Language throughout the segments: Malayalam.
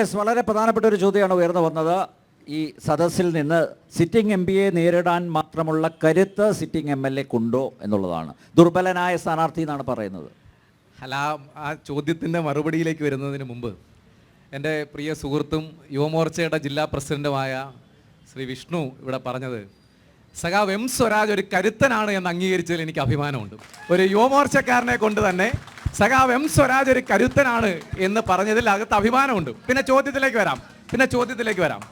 യെസ് വളരെ പ്രധാനപ്പെട്ട ഒരു ചോദ്യമാണ് ഉയർന്നു വന്നത്. ഈ സദസ്സിൽ നിന്ന് സിറ്റിംഗ് എം പിയെ നേരിടാൻ മാത്രമുള്ള കരുത്ത് സിറ്റിംഗ് എം എൽ എന്നുള്ളതാണ്. ദുർബലനായ സ്ഥാനാർത്ഥി എന്നാണ് പറയുന്നത്. അല്ല ആ- ചോദ്യത്തിന്റെ മറുപടിയിലേക്ക് വരുന്നതിന് മുമ്പ് എന്റെ പ്രിയ സുഹൃത്തും യുവമോർച്ചയുടെ ജില്ലാ പ്രസിഡന്റുമായ ശ്രീ വിഷ്ണു ഇവിടെ പറഞ്ഞത് സഖാവ് എം സ്വരാജ് ഒരു കരുത്തനാണ് എന്ന് അംഗീകരിച്ചതിൽ എനിക്ക് അഭിമാനമുണ്ട്. ഒരു യുവമോർച്ചക്കാരനെ കൊണ്ട് തന്നെ സഖാവ് എം സ്വരാജ് ഒരു കരുത്തനാണ് എന്ന് പറഞ്ഞതിൽ അകത്ത് അഭിമാനമുണ്ട്. പിന്നെ ചോദ്യത്തിലേക്ക് വരാം. പിന്നെ ചോദ്യത്തിലേക്ക് വരാം.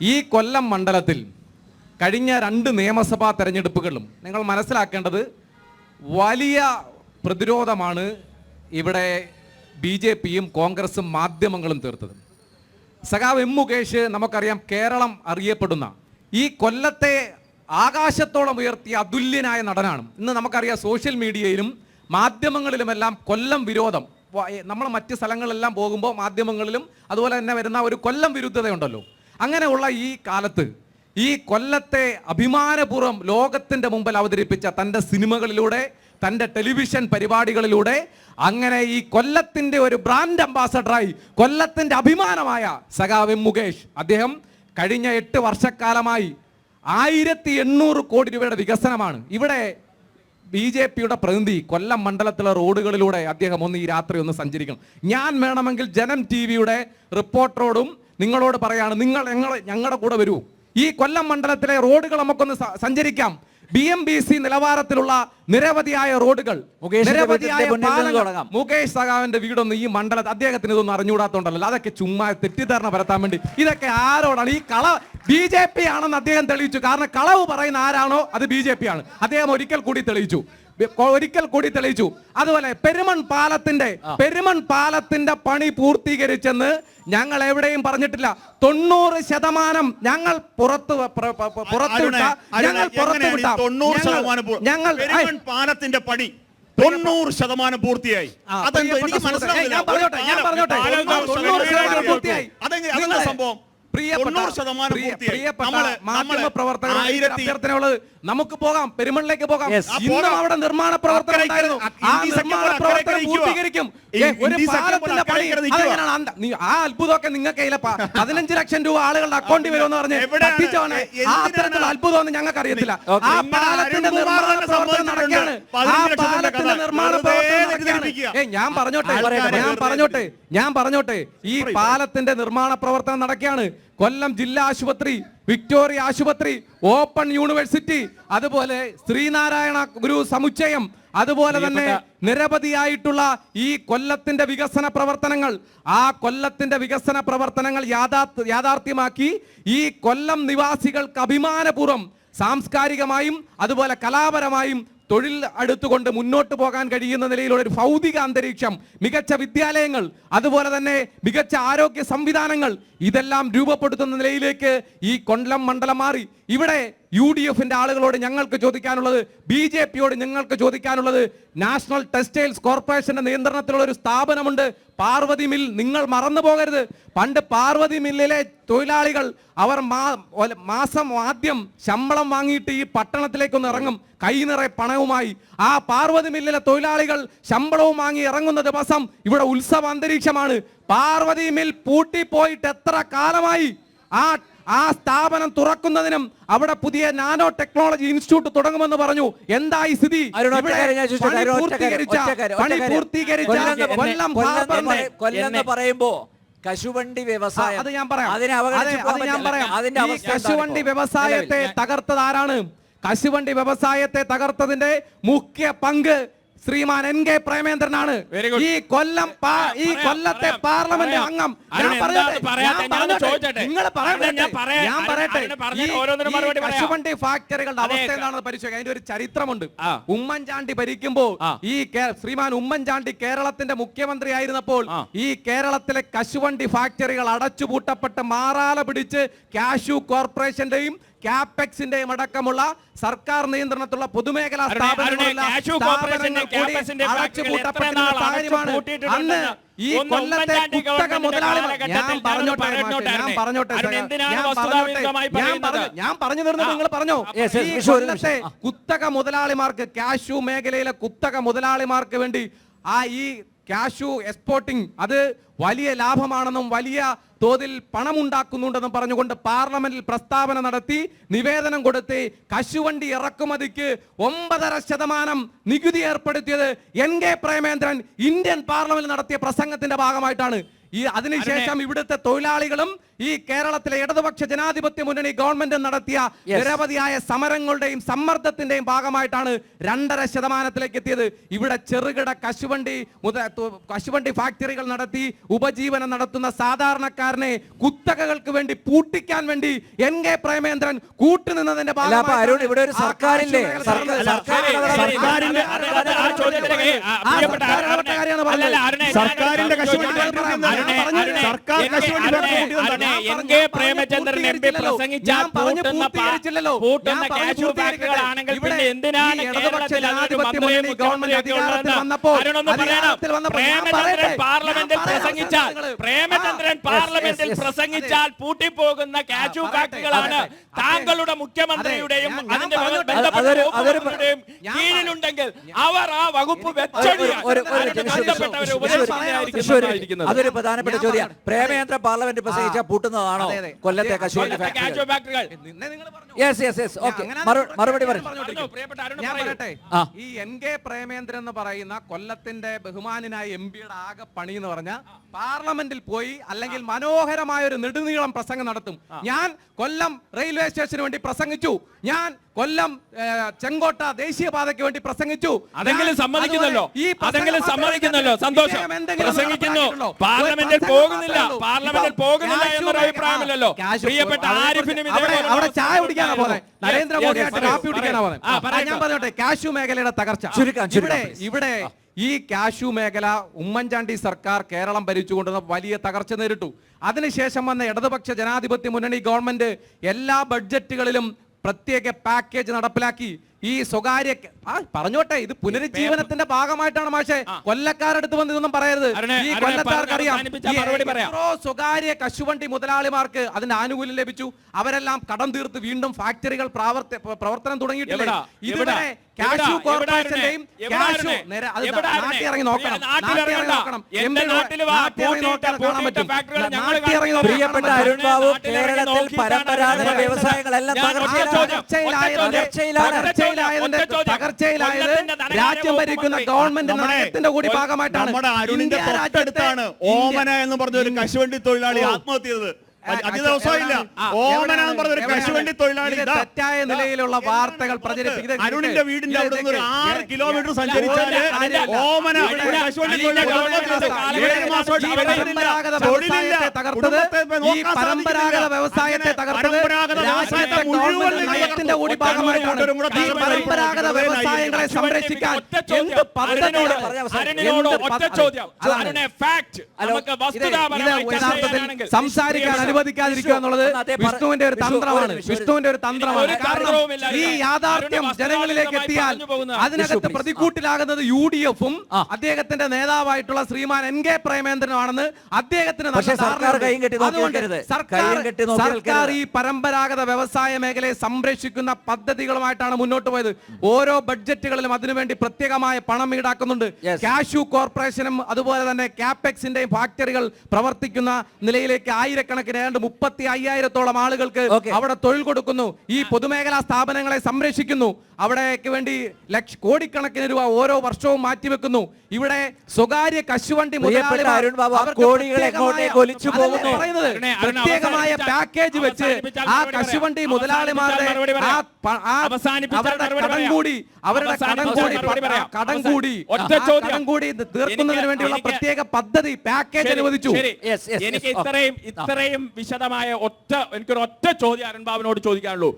ഈ കൊല്ലം മണ്ഡലത്തിൽ കഴിഞ്ഞ രണ്ട് നിയമസഭാ തെരഞ്ഞെടുപ്പുകളിലും നിങ്ങൾ മനസ്സിലാക്കേണ്ടത് വലിയ പ്രതിരോധമാണ് ഇവിടെ ബി ജെ പിയും കോൺഗ്രസും മാധ്യമങ്ങളും തീർത്തത്. സഖാവ് എം മുകേഷ് നമുക്കറിയാം കേരളം അറിയപ്പെടുന്ന ഈ കൊല്ലത്തെ ആകാശത്തോളം ഉയർത്തിയ അതുല്യനായ നടനാണ്. ഇന്ന് നമുക്കറിയാം സോഷ്യൽ മീഡിയയിലും മാധ്യമങ്ങളിലുമെല്ലാം കൊല്ലം വിരോധം. നമ്മൾ മറ്റ് സ്ഥലങ്ങളിലെല്ലാം പോകുമ്പോൾ മാധ്യമങ്ങളിലും അതുപോലെ തന്നെ വരുന്ന ഒരു കൊല്ലം വിരുദ്ധതയുണ്ടല്ലോ. അങ്ങനെയുള്ള ഈ കാലത്ത് ഈ കൊല്ലത്തെ അഭിമാനപൂർവം ലോകത്തിന്റെ മുമ്പിൽ അവതരിപ്പിച്ച തന്റെ സിനിമകളിലൂടെ തന്റെ ടെലിവിഷൻ പരിപാടികളിലൂടെ അങ്ങനെ ഈ കൊല്ലത്തിന്റെ ഒരു ബ്രാൻഡ് അംബാസഡറായി കൊല്ലത്തിന്റെ അഭിമാനമായ സഖാവ് മുകേഷ് അദ്ദേഹം കഴിഞ്ഞ എട്ട് വർഷക്കാലമായി ആയിരത്തി എണ്ണൂറ് കോടി രൂപയുടെ വികസനമാണ്. ഇവിടെ ബി ജെ പിയുടെ പ്രതിനിധി കൊല്ലം മണ്ഡലത്തിലെ റോഡുകളിലൂടെ അദ്ദേഹം ഒന്ന് ഈ രാത്രി ഒന്ന് സഞ്ചരിക്കണം. ഞാൻ വേണമെങ്കിൽ ജനം ടി വിയുടെ റിപ്പോർട്ടറോടും നിങ്ങളോട് പറയാണ് നിങ്ങൾ ഞങ്ങൾ ഞങ്ങളുടെ കൂടെ വരൂ. ഈ കൊല്ലം മണ്ഡലത്തിലെ റോഡുകൾ നമുക്കൊന്ന് സഞ്ചരിക്കാം. ബി എം ബി സി നിലവാരത്തിലുള്ള നിരവധിയായ റോഡുകൾ നിരവധിയായ. മുകേഷ് സഖാവിന്റെ വീടൊന്നും ഈ മണ്ഡലത്തിൽ അദ്ദേഹത്തിന് ഇതൊന്നും അറിഞ്ഞുകൂടാത്തോണ്ടല്ലോ അതൊക്കെ ചുമ്മാ തെറ്റിദ്ധാരണ പരത്താൻ വേണ്ടി. ഇതൊക്കെ ആരോടാണ്? ഈ കള ബി ജെ പി ആണെന്ന് അദ്ദേഹം തെളിയിച്ചു. കാരണം കളവ് പറയുന്ന ആരാണോ അത് ബി ജെ പി ആണ്. അദ്ദേഹം ഒരിക്കൽ കൂടി തെളിയിച്ചു. ഒരിക്കൽ കൂടി തെളിയിച്ചു. അതുപോലെ പെരുമൺ പാലത്തിന്റെ പെരുമൺ പാലത്തിന്റെ പണി പൂർത്തീകരിച്ചെന്ന് ഞങ്ങൾ എവിടെയും പറഞ്ഞിട്ടില്ല. തൊണ്ണൂറ് ശതമാനം ഞങ്ങൾ പുറത്ത് വ- പ്ര- പ- പ- പുറത്ത് അരുണേ, വിട്ട അരുണേ, ഞങ്ങൾ പുറത്തുവിട്ട തൊണ്ണൂറ് ശതമാനം ഞങ്ങൾ പാലത്തിന്റെ പണി തൊണ്ണൂറ് ശതമാനം പൂർത്തിയായി. മനസ്സിലായി എനിക്ക് മനസ്സിലാവില്ല ഞാൻ പറഞ്ഞോട്ടെ, ഞാൻ ഒരു പറഞ്ഞോട്ടെ. പാലം തൊണ്ണൂറ് ശതമാനം പൂർത്തിയായി. അതെങ്ങനെ അതെന്താ സംഭവം? അഭ്യർത്ഥനയുള്ളത് നമുക്ക് പോകാം പെരുമണിലേക്ക് പോകാം. ഇന്നും അവിടെ നിർമ്മാണ പ്രവർത്തനം ഉണ്ടായിരുന്നു. ആ നിർമ്മാണ പ്രവർത്തനം പൂർത്തീകരിക്കും. ഈ ഒരു പാലത്തിന്റെ പണി അതെങ്ങനെയാണ് നീ ആ അത്ഭുതമൊക്കെ നിങ്ങൾക്ക് പതിനഞ്ച് ലക്ഷം രൂപ ആളുകളുടെ അക്കൗണ്ടിൽ വരുമെന്ന് പറഞ്ഞ് എ- ആ? അത്തരത്തിലുള്ള അത്ഭുതമൊന്നും ഞങ്ങൾക്ക് അറിയത്തില്ല ആ പാലത്തിന്റെ നിർമ്മാണ പ്രവർത്തനം നടക്കുകയാണ്. ആ ലക്ഷത്തിന്റെ പാലത്തിന്റെ നിർമ്മാണ പ്രവർത്തനം നടക്കുകയാണ്. ഏ ഞാൻ പറഞ്ഞോട്ടെ. ഞാൻ പറഞ്ഞോട്ടെ. ഞാൻ പറഞ്ഞോട്ടെ. ഈ പാലത്തിന്റെ നിർമ്മാണ പ്രവർത്തനം നടക്കുകയാണ്. കൊല്ലം ജില്ലാ ആശുപത്രി വിക്ടോറിയ ആശുപത്രി ഓപ്പൺ യൂണിവേഴ്സിറ്റി അതുപോലെ ശ്രീനാരായണ ഗുരു സമുച്ചയം അതുപോലെ തന്നെ നിരവധിയായിട്ടുള്ള ഈ കൊല്ലത്തിന്റെ വികസന പ്രവർത്തനങ്ങൾ ആ കൊല്ലത്തിന്റെ വികസന പ്രവർത്തനങ്ങൾ യാഥാർത്ഥ്യമാക്കി ഈ കൊല്ലം നിവാസികൾക്ക് അഭിമാനപൂർവം സാംസ്കാരികമായും അതുപോലെ കലാപരമായും തൊഴിൽ അടുത്തുകൊണ്ട് മുന്നോട്ട് പോകാൻ കഴിയുന്ന നിലയിലുള്ള ഒരു ഭൗതിക അന്തരീക്ഷം മികച്ച വിദ്യാലയങ്ങൾ അതുപോലെ തന്നെ മികച്ച ആരോഗ്യ സംവിധാനങ്ങൾ ഇതെല്ലാം രൂപപ്പെടുത്തുന്ന നിലയിലേക്ക് ഈ കൊണ്ടലം മണ്ഡലം മാറി. ഇവിടെ യു ഡി എഫിന്റെ ആളുകളോട് ഞങ്ങൾക്ക് ചോദിക്കാനുള്ളത് ബി ജെ പിയോട് ഞങ്ങൾക്ക് ചോദിക്കാനുള്ളത് നാഷണൽ ടെക്സ്റ്റൈൽസ് കോർപ്പറേഷന്റെ നിയന്ത്രണത്തിലുള്ള ഒരു സ്ഥാപനമുണ്ട് പാർവതി മിൽ. നിങ്ങൾ മറന്നു പോകരുത്. പണ്ട് പാർവതി മില്ലിലെ തൊഴിലാളികൾ അവർ മാസം ആദ്യം ശമ്പളം വാങ്ങിയിട്ട് ഈ പട്ടണത്തിലേക്കൊന്ന് ഇറങ്ങും. കൈ നിറയെ പണവുമായി. ആ പാർവതി മില്ലിലെ തൊഴിലാളികൾ ശമ്പളവും വാങ്ങി ഇറങ്ങുന്ന ദിവസം ഇവിടെ ഉത്സവ അന്തരീക്ഷമാണ്. പാർവതി മിൽ പൂട്ടിപ്പോയിട്ട് എത്ര കാലമായി ആ ആ സ്ഥാപനം തുറക്കുന്നതിനും അവിടെ പുതിയ നാനോ ടെക്നോളജി ഇൻസ്റ്റിറ്റ്യൂട്ട് തുടങ്ങുമെന്ന് പറഞ്ഞു. എന്തായി സ്ഥിതി? പണി കാര്യം. പൂർത്തീകരിച്ച കൊല്ലം- പറയുമ്പോ കശുവണ്ടി വ്യവസായം. അത് ഞാൻ പറയാം. അതിന്റെ ഈ കശുവണ്ടി വ്യവസായത്തെ. തകർത്തത് ആരാണ്? കശുവണ്ടി വ്യവസായത്തെ തകർത്തതിന്റെ മുഖ്യ പങ്ക് ശ്രീമാൻ എൻ കെ പ്രേമേന്ദ്രനാണ്. ഈ കൊല്ലം ഈ കൊല്ലത്തെ പാർലമെന്റ് അംഗം. ഞാൻ പറയട്ടെ, നിങ്ങൾ. ഞാൻ പറയാം. പറയട്ടെ ഈ-. കശുവണ്ടി ഫാക്ടറികളുടെ അവസ്ഥ എന്താണെന്ന് പരിശോധിക്കുക അതിന്റെ ഒരു ചരിത്രമുണ്ട്. ഉമ്മൻചാണ്ടി ഭരിക്കുമ്പോൾ ഈ ശ്രീമാൻ ഉമ്മൻചാണ്ടി കേരളത്തിന്റെ മുഖ്യമന്ത്രി ആയിരുന്നപ്പോൾ ഈ കേരളത്തിലെ കശുവണ്ടി ഫാക്ടറികൾ അടച്ചുപൂട്ടപ്പെട്ട് മാറാല പിടിച്ച് കാഷു കോർപ്പറേഷന്റെയും ക്യാപെക്സിന്റെയും അടക്കമുള്ള സർക്കാർ നിയന്ത്രണത്തിലുള്ള പൊതുമേഖലാ സ്ഥാപനങ്ങളെല്ലാം ഈ കൊല്ലത്തെ കുത്തക മുതലാളിമാർ ഞാൻ പറഞ്ഞോട്ടെ ഞാൻ. പറഞ്ഞോട്ടെ പറഞ്ഞോട്ടെ. പറഞ്ഞു- ഞാൻ പറഞ്ഞു നിങ്ങൾ പറഞ്ഞോ ഈ കൊല്ലത്തെ കുത്തക മുതലാളിമാർക്ക് കാശു മേഖലയിലെ കുത്തക മുതലാളിമാർക്ക് വേണ്ടി ആ ഈ കാഷു എക്സ്പോർട്ടിംഗ് അത് വലിയ ലാഭമാണെന്നും വലിയ തോതിൽ പണമുണ്ടാക്കുന്നുണ്ടെന്നും പറഞ്ഞുകൊണ്ട് പാർലമെന്റിൽ പ്രസ്താവന നടത്തി നിവേദനം കൊടുത്ത് കശുവണ്ടി ഇറക്കുമതിക്ക് ഒമ്പതര ശതമാനം നികുതി ഏർപ്പെടുത്തിയത് എൻ കെ പ്രേമേന്ദ്രൻ ഇന്ത്യൻ പാർലമെന്റിൽ നടത്തിയ പ്രസംഗത്തിന്റെ ഭാഗമായിട്ടാണ്. ഈ അതിനുശേഷം ഇവിടുത്തെ തൊഴിലാളികളും ഈ കേരളത്തിലെ ഇടതുപക്ഷ ജനാധിപത്യ മുന്നണി ഗവൺമെന്റ് നടത്തിയ. നിരവധിയായ സമരങ്ങളുടെയും സമ്മർദ്ദത്തിന്റെയും ഭാഗമായിട്ടാണ് രണ്ടര ശതമാനത്തിലേക്ക് എത്തിയത് ഇവിടെ ചെറുകിട കശുവണ്ടി മുത കശുവണ്ടി ഫാക്ടറികൾ നടത്തി ഉപജീവനം നടത്തുന്ന സാധാരണക്കാരനെ കുത്തകകൾക്ക് വേണ്ടി പൂട്ടിക്കാൻ വേണ്ടി എൻ കെ പ്രേമേന്ദ്രൻ കൂട്ടുനിന്നതിന്റെ ഭാഗമായി ഇവിടെ ഒരു സർക്കാരില്ലേ സർക്കാരിന്റെ കശുവണ്ടി സർക്കാർ എൻ പ്രേമചന്ദ്രൻ എം പി പൂർത്തീകരിച്ചില്ലല്ലോ. പ്രസംഗിച്ചാൽ പൂട്ടുന്ന പിന്നെ എന്തിനാണ് കേരളത്തിൽ പ്രേമചന്ദ്രൻ. പാർലമെന്റിൽ പ്രേമചന്ദ്രൻ പാർലമെന്റിൽ പൂട്ടിപ്പോകുന്ന കാശു പറയട്ടെ, താങ്കളുടെ മുഖ്യമന്ത്രിയുടെയും അതിന്റെ ബന്ധപ്പെട്ട അതൊരു- അതൊരു- കീഴിലുണ്ടെങ്കിൽ അവർ ആ വകുപ്പ് ഒരു- ബന്ധപ്പെട്ടവരെ ഉപദേശിക്കുന്നതായിരിക്കും ഈശ്വരി, നന്നായിരിക്കുന്നത്. പ്രധാനപ്പെട്ട ചോദ്യം. പ്രേമേന്ദ്ര പാർലമെന്റ് പ്രസംഗിച്ച പൂട്ടുന്നതാണോ. കൊല്ലത്തെ കശുവണ്ടി. യെസ് യെസ് യെസ് ഓക്കെ മറുപടി. ഈ എൻ കെ പ്രേമേന്ദ്രൻ എന്ന് പറയുന്ന കൊല്ലത്തിന്റെ ബഹുമാനായ എം പിയുടെ ആകെ പണി എന്ന് പറഞ്ഞ പാർലമെന്റിൽ പോയി അല്ലെങ്കിൽ മനോഹരമായ ഒരു നെടുനീളം പ്രസംഗം നടത്തും. ഞാൻ കൊല്ലം റെയിൽവേ സ്റ്റേഷന് വേണ്ടി പ്രസംഗിച്ചു. ഞാൻ കൊല്ലം ചെങ്കോട്ട ദേശീയപാതയ്ക്ക് വേണ്ടി പ്രസംഗിച്ചു. അതെങ്കിലും സമ്മതിക്കുന്നല്ലോ. ഈ അതെങ്കിലും സമ്മതിക്കുന്നല്ലോ. സന്തോഷം. പ്രസംഗിക്കുന്നു. പാർലമെന്റിൽ പോകുന്നില്ല. പാർലമെന്റിൽ പോകുന്നില്ല എന്നൊരു അഭിപ്രായമില്ലല്ലോ. പ്രിയപ്പെട്ട അവിടെ- ആരിഫിനും അവിടെ ചായ കുടിക്കാനാ പോലെ നരേന്ദ്രമോദി നരേന്ദ്രമോദിയായിട്ട് കാപ്പി കുടിക്കാനാ പോലെ ഞാൻ പറഞ്ഞോട്ടെ കാശു മേഖലയുടെ തകർച്ച. ഇവിടെ ഇവിടെ ഈ കാശു മേഖല ഉമ്മൻചാണ്ടി സർക്കാർ കേരളം ഭരിച്ചുകൊണ്ടുവന്ന വലിയ തകർച്ച നേരിട്ടു. അതിനുശേഷം വന്ന ഇടതുപക്ഷ ജനാധിപത്യ മുന്നണി ഗവൺമെന്റ് എല്ലാ ബഡ്ജറ്റുകളിലും പ്രത്യേക പാക്കേജ് നടപ്പിലാക്കി. ഈ സ്വകാര്യ ആ പറഞ്ഞോട്ടെ ഇത് പുനരുജ്ജീവനത്തിന്റെ ഭാഗമായിട്ടാണ് മാഷെ. കൊല്ലക്കാരടുത്ത് വന്ന് ഇതൊന്നും പറയരുത്. ഈ കൊല്ലക്കാർക്കറിയാം. എത്രയോ സ്വകാര്യ കശുവണ്ടി മുതലാളിമാർക്ക് അതിന്റെ ആനുകൂല്യം ലഭിച്ചു. അവരെല്ലാം കടം തീർത്ത് വീണ്ടും ഫാക്ടറികൾ പ്രാവർത്തി- പ്രവർത്തനം തുടങ്ങിയിട്ടില്ല? ഇതുവരെ എവിടാ? കോർപ്പറേഷന്റെയും നോക്കണം. പ്രിയപ്പെട്ട അരുൺ ബാബു കേരളത്തിൽ പരമ്പരാഗത വ്യവസായങ്ങളെല്ലാം തകർച്ചയിലായതിന്റെ തകർച്ചയിലായത് രാജ്യം ഭരിക്കുന്ന. ഗവൺമെന്റ് നയത്തിന്റെ കൂടി ഭാഗമായിട്ടാണ് നമ്മുടെ അരുണിന്റെ തൊട്ടടുത്താണ് ഓമന എന്ന് പറഞ്ഞ ഒരു കശുവണ്ടി തൊഴിലാളി ആത്മഹത്യ ചെയ്തത് കശുവണ്ടി തൊഴിലാളി. തെറ്റായ നിലയിലുള്ള വാർത്തകൾ പ്രചരിപ്പിക്കുന്നത് അരുണിന്റെ വീടിന്റെ അവിടെ നിന്ന് ആറ് കിലോമീറ്റർ സഞ്ചരിച്ചാൽ ഓമന കശുവണ്ടി തൊഴിലാളി ഈ പരമ്പരാഗത. വ്യവസായത്തെ തകർത്തത്. ഈ പരമ്പരാഗത വ്യവസായത്തെ തകർത്തത് പരമ്പരാഗത വ്യവസായത്തെ രാജ്യത്തെ മുഴുവൻ നയത്തിന്റെ കൂടി ഭാഗമായിട്ടാണ്. ഈ പരമ്പരാഗത വ്യവസായങ്ങളെ സംരക്ഷിക്കാൻ എന്ത് ചോദ്യം. യഥാർത്ഥത്തിൽ സംസാരിക്കാൻ അനുവദിക്കാതിരിക്കുക എന്നുള്ളത് വിഷ്ണുവിന്റെ ഒരു തന്ത്രമാണ്. വിഷ്ണുവിന്റെ ഒരു തന്ത്രമാണ്. കാരണം ഈ യാഥാർത്ഥ്യം ജനങ്ങളിലേക്ക് എത്തിയാൽ. അതിനകത്ത് പ്രതിക്കൂട്ടിലാകുന്നത് യു ഡി എഫും അദ്ദേഹത്തിന്റെ നേതാവായിട്ടുള്ള ശ്രീമാൻ എൻ കെ പ്രേമേന്ദ്രനുമാണെന്ന് അദ്ദേഹത്തിന് സർക്കാർ. ഈ പരമ്പരാഗത വ്യവസായ മേഖലയെ സംരക്ഷിക്കുന്ന പദ്ധതികളുമായിട്ടാണ് മുന്നോട്ട് പോയത്. ഓരോ ബഡ്ജറ്റുകളിലും അതിനുവേണ്ടി പ്രത്യേകമായ പണം ഈടാക്കുന്നുണ്ട്. കാഷു കോർപ്പറേഷനും അതുപോലെ തന്നെ ക്യാപെക്സിന്റെയും ഫാക്ടറികൾ പ്രവർത്തിക്കുന്ന നിലയിലേക്ക് ആയിരക്കണക്കിന് ഏതാണ്ട് മുപ്പത്തി അയ്യായിരത്തോളം ആളുകൾക്ക്. അവിടെ തൊഴിൽ കൊടുക്കുന്നു. ഈ പൊതുമേഖലാ സ്ഥാപനങ്ങളെ സംരക്ഷിക്കുന്നു. അവിടേക്ക് വേണ്ടി ലക്ഷ കോടിക്കണക്കിന് രൂപ ഓരോ വർഷവും മാറ്റിവെക്കുന്നു. ഇവിടെ സ്വകാര്യ കശുവണ്ടി പറയുന്നത്? പ്രത്യേകമായ പാക്കേജ് വെച്ച് ആ. കശുവണ്ടി മുതലാളിമാരുടെ അവരുടെ കടം കൂടി അവരുടെ കടം കൂടി കടം കൂടി ഒറ്റ ചോദ്യം. കടം കൂടി തീർക്കുന്നതിന് വേണ്ടിയുള്ള പ്രത്യേക പദ്ധതി പാക്കേജ് അനുവദിച്ചു. എനിക്ക് ഇത്രയും ഇത്രയും വിശദമായ ഒറ്റ എനിക്കൊരു ഒറ്റ ചോദ്യം അരുൺ ബാബുവിനോട് ചോദിക്കാനുള്ളൂ.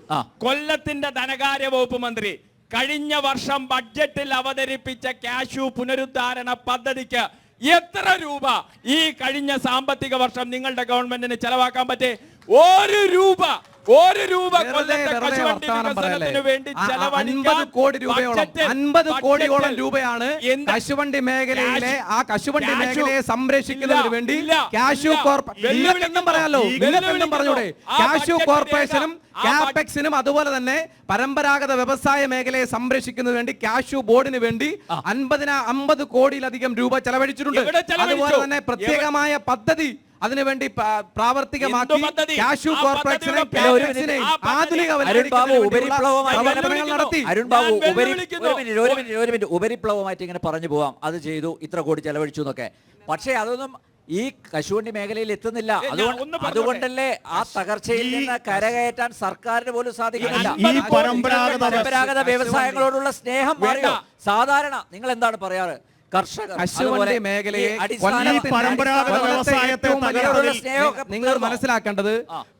കൊല്ലത്തിന്റെ ധനകാര്യ വകുപ്പ് മന്ത്രി കഴിഞ്ഞ വർഷം ബഡ്ജറ്റിൽ അവതരിപ്പിച്ച കാശു പുനരുദ്ധാരണ പദ്ധതിക്ക് എത്ര രൂപ ഈ കഴിഞ്ഞ സാമ്പത്തിക വർഷം നിങ്ങളുടെ ഗവൺമെന്റിന് ചെലവാക്കാൻ പറ്റേ? ഒരു രൂപ ഒരു രൂപ അൻപത് കോടി രൂപയോളം ബഡ്ജറ്റിൽ- അൻപത് കോടിയോളം രൂപയാണ് കശുവണ്ടി മേഖലയിലെ ആ കശുവണ്ടി മേഖലയെ സംരക്ഷിക്കുന്നതിന് വേണ്ടി കാശു കോർപ്പറേഷൻ പറയാലോ നിങ്ങൾക്കെന്നും പറഞ്ഞൂടെ. കാശു കോർപ്പറേഷനും കാപെക്സിനും അതുപോലെ തന്നെ പരമ്പരാഗത വ്യവസായ മേഖലയെ സംരക്ഷിക്കുന്നതിന് വേണ്ടി കാശു ബോർഡിന് വേണ്ടി അൻപതിന അമ്പത് കോടിയിലധികം രൂപ ചെലവഴിച്ചിട്ടുണ്ട്. അതുപോലെ തന്നെ പ്രത്യേകമായ പദ്ധതി അതിനുവേണ്ടി പ്രാവർത്തികമാക്കി കാഷു കോർപ്പറേഷനെ ഒരു കാപെക്സിനെയും ആധുനിക അരുൺ ബാബു ഉപരിപ്ലവമായി പ്രവർത്തനങ്ങൾ നടത്തി. അരുൺ ബാബു ഞാൻ ഒരു മിനിറ്റ് ഒരു മിനിറ്റ് ഒരു മിനിറ്റ്. ഉപരിപ്ലവമായിട്ട് ഇങ്ങനെ പറഞ്ഞു പോവാം. അത് ചെയ്തു. ഇത്ര കോടി ചെലവഴിച്ചു എന്നൊക്കെ. പക്ഷേ അതൊന്നും ഈ കശുവണ്ടി മേഖലയിൽ എത്തുന്നില്ല. അതുകൊണ്ടല്ലേ ആ തകർച്ചയിൽ നിന്ന് കരകയറ്റാൻ സർക്കാരിന് പോലും സാധിക്കുന്നില്ല. ഈ പരമ്പരാഗത പരമ്പരാഗത വ്യവസായങ്ങളോടുള്ള സ്നേഹം മാറിയോ? സാധാരണ നിങ്ങൾ എന്താണ് പറയാറ്? കർഷകർ മേഖലയെ പരമ്പരാഗത വ്യവസായത്തെ നിങ്ങൾ മനസ്സിലാക്കേണ്ടത്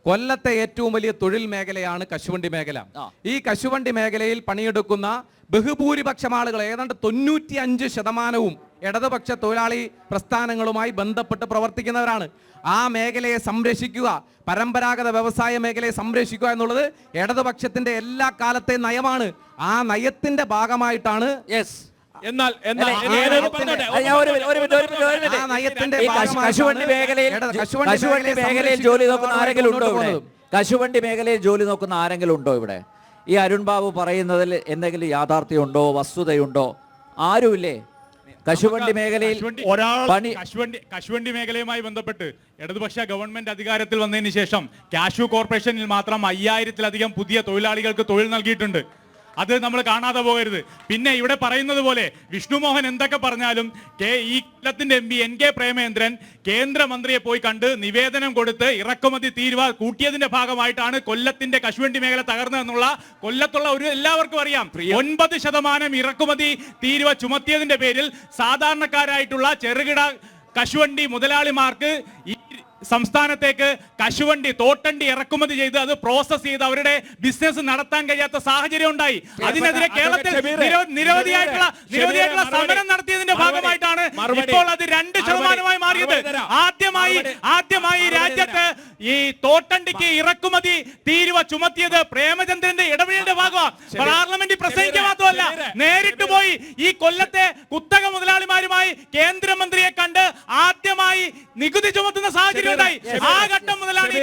കൊല്ലത്തെ ഏറ്റവും വലിയ തൊഴിൽ മേഖലയാണ് കശുവണ്ടി മേഖല. ഈ കശുവണ്ടി മേഖലയിൽ പണിയെടുക്കുന്ന ബഹുഭൂരിപക്ഷം ആളുകൾ ഏതാണ്ട് തൊണ്ണൂറ്റി അഞ്ച് ശതമാനവും ഇടതുപക്ഷ തൊഴിലാളി പ്രസ്ഥാനങ്ങളുമായി ബന്ധപ്പെട്ട് പ്രവർത്തിക്കുന്നവരാണ്. ആ മേഖലയെ സംരക്ഷിക്കുക പരമ്പരാഗത വ്യവസായ മേഖലയെ സംരക്ഷിക്കുക എന്നുള്ളത് ഇടതുപക്ഷത്തിന്റെ എല്ലാ കാലത്തെ നയമാണ്. ആ നയത്തിന്റെ ഭാഗമായിട്ടാണ് Yes. എന്നാൽ കശുവണ്ടി മേഖലയിൽ കശുവണ്ടി മേഖലയിൽ ജോലി നോക്കുന്ന ആരെങ്കിലും ഉണ്ടോ ഇവിടെ? കശുവണ്ടി മേഖലയിൽ ജോലി നോക്കുന്ന ആരെങ്കിലും ഉണ്ടോ ഇവിടെ? ഈ അരുൺ ബാബു പറയുന്നതിൽ എന്തെങ്കിലും യാഥാർത്ഥ്യമുണ്ടോ? വസ്തുതയുണ്ടോ? ആരുമില്ലേ? കശുവണ്ടി മേഖലയിൽ ഒരാൾ പണി കശുവണ്ടി കശുവണ്ടി മേഖലയുമായി ബന്ധപ്പെട്ട് ഇടതുപക്ഷ ഗവൺമെന്റ് അധികാരത്തിൽ വന്നതിന് ശേഷം കാശു കോർപ്പറേഷനിൽ മാത്രം അയ്യായിരത്തിലധികം പുതിയ തൊഴിലാളികൾക്ക് തൊഴിൽ നൽകിയിട്ടുണ്ട്. അത് നമ്മൾ കാണാതെ പോകരുത്. പിന്നെ ഇവിടെ പറയുന്നത് പോലെ വിഷ്ണുമോഹൻ എന്തൊക്കെ പറഞ്ഞാലും കെ ഈ കൊല്ലത്തിന്റെ M P N K Premendran കേന്ദ്രമന്ത്രിയെ പോയി കണ്ട് നിവേദനം കൊടുത്ത് ഇറക്കുമതി തീരുവ കൂട്ടിയതിന്റെ ഭാഗമായിട്ടാണ് കൊല്ലത്തിന്റെ കശുവണ്ടി മേഖല തകർന്നതെന്നുള്ള കൊല്ലത്തുള്ള ഒരു എല്ലാവർക്കും അറിയാം. ഒൻപത് ശതമാനം ഇറക്കുമതി തീരുവ ചുമത്തിയതിന്റെ പേരിൽ സാധാരണക്കാരായിട്ടുള്ള ചെറുകിട കശുവണ്ടി മുതലാളിമാർക്ക് ഈ സംസ്ഥാനത്തേക്ക് കശുവണ്ടി തോട്ടണ്ടി ഇറക്കുമതി ചെയ്ത് അത് പ്രോസസ് ചെയ്ത് അവരുടെ ബിസിനസ് നടത്താൻ കഴിയാത്ത സാഹചര്യം ഉണ്ടായി. അതിനെതിരെ കേരളത്തിൽ നിരവധിയായിട്ടുള്ള നിരവധിയായിട്ടുള്ള സമരം നടത്തിയതിന്റെ ഭാഗമായിട്ടാണ് ഇപ്പോൾ അത് രണ്ട് ശതമാനമായി മാറിയത്. ആദ്യമായി ആദ്യമായി രാജ്യത്ത് ഈ തോട്ടണ്ടിക്ക് ഇറക്കുമതി തീരുവ ചുമത്തിയത് പ്രേമചന്ദ്രന്റെ ഇടപെടലിന്റെ ഭാഗമാണ്. പാർലമെന്റ് പാർലമെന്റിൽ പ്രസംഗിക്കുക മാത്രമല്ല നേരിട്ട് പോയി ഈ കൊല്ലത്തെ കുത്തക മുതലാളിമാരുമായി കേന്ദ്രമന്ത്രിയെ കണ്ട് ആദ്യമായി നികുതി ചുമത്തുന്ന സാഹചര്യം ഉണ്ടായി ആ ഘട്ടം മുതലാണ് ഈ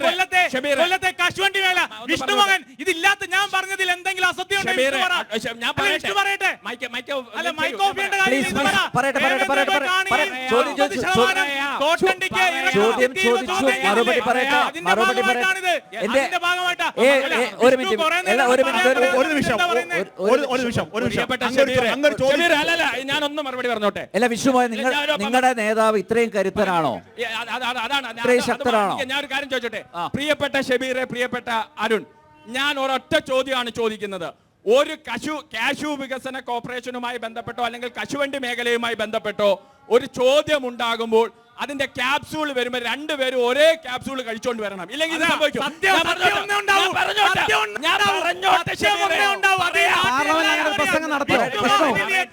കൊല്ലത്തെ. കൊല്ലത്തെ കശുവണ്ടി മേഖല വിഷ്ണു മകൻ ഇതില്ലാത്ത ഞാൻ പറഞ്ഞതിൽ എന്തെങ്കിലും അസത്യം വിഷ്ണു ഞാൻ പറയട്ടെ. മൈക്ക് മൈക്ക് അല്ല മൈക്ക് ഓഫ് ചെയ്യേണ്ട ചോദ്യം ചോദിച്ചു? മറുപടി പറയട്ടെ, മറുപടി. പറയട്ടെ. ഒരു വിഷ്ണു മിനിറ്റ്. ഒരു മിനിറ്റ്, ഒരു നിമിഷം ഒരു- നിമിഷം. ഒരു നിമിഷം ഞാനൊന്ന് മറുപടി പറഞ്ഞോട്ടെ. അല്ല വിഷ്ണുമോഹൻ നിങ്ങൾ നിങ്ങളുടെ നേതാവ് ഇത്രയും കരുത്തനാണോ? അതാണ്. ഞാൻ- ഒരു കാര്യം ചോദിച്ചോട്ടെ? പ്രിയപ്പെട്ട ഷബീറെ പ്രിയപ്പെട്ട അരുൺ ഞാൻ ഒരൊറ്റ ചോദ്യമാണ് ചോദിക്കുന്നത്. ഒരു കശു കാശു വികസന കോർപ്പറേഷനുമായി ബന്ധപ്പെട്ടോ അല്ലെങ്കിൽ കശുവണ്ടി മേഖലയുമായി ബന്ധപ്പെട്ടോ ഒരു ചോദ്യം ഉണ്ടാകുമ്പോൾ അതിന്റെ ക്യാപ്സൂൾ വരുമ്പോൾ രണ്ടുപേരും ഒരേ ക്യാപ്സൂൾ കഴിച്ചോണ്ട് വരണം. ഇല്ലെങ്കിൽ ഇത് സംഭവിക്കും. ഞാൻ പറഞ്ഞോട്ടെ, ഞാൻ പറഞ്ഞോട്ടെ. പറഞ്ഞോട്ടെ പാർലമെന്റിൽ പ്രസംഗം നടത്തിയോ?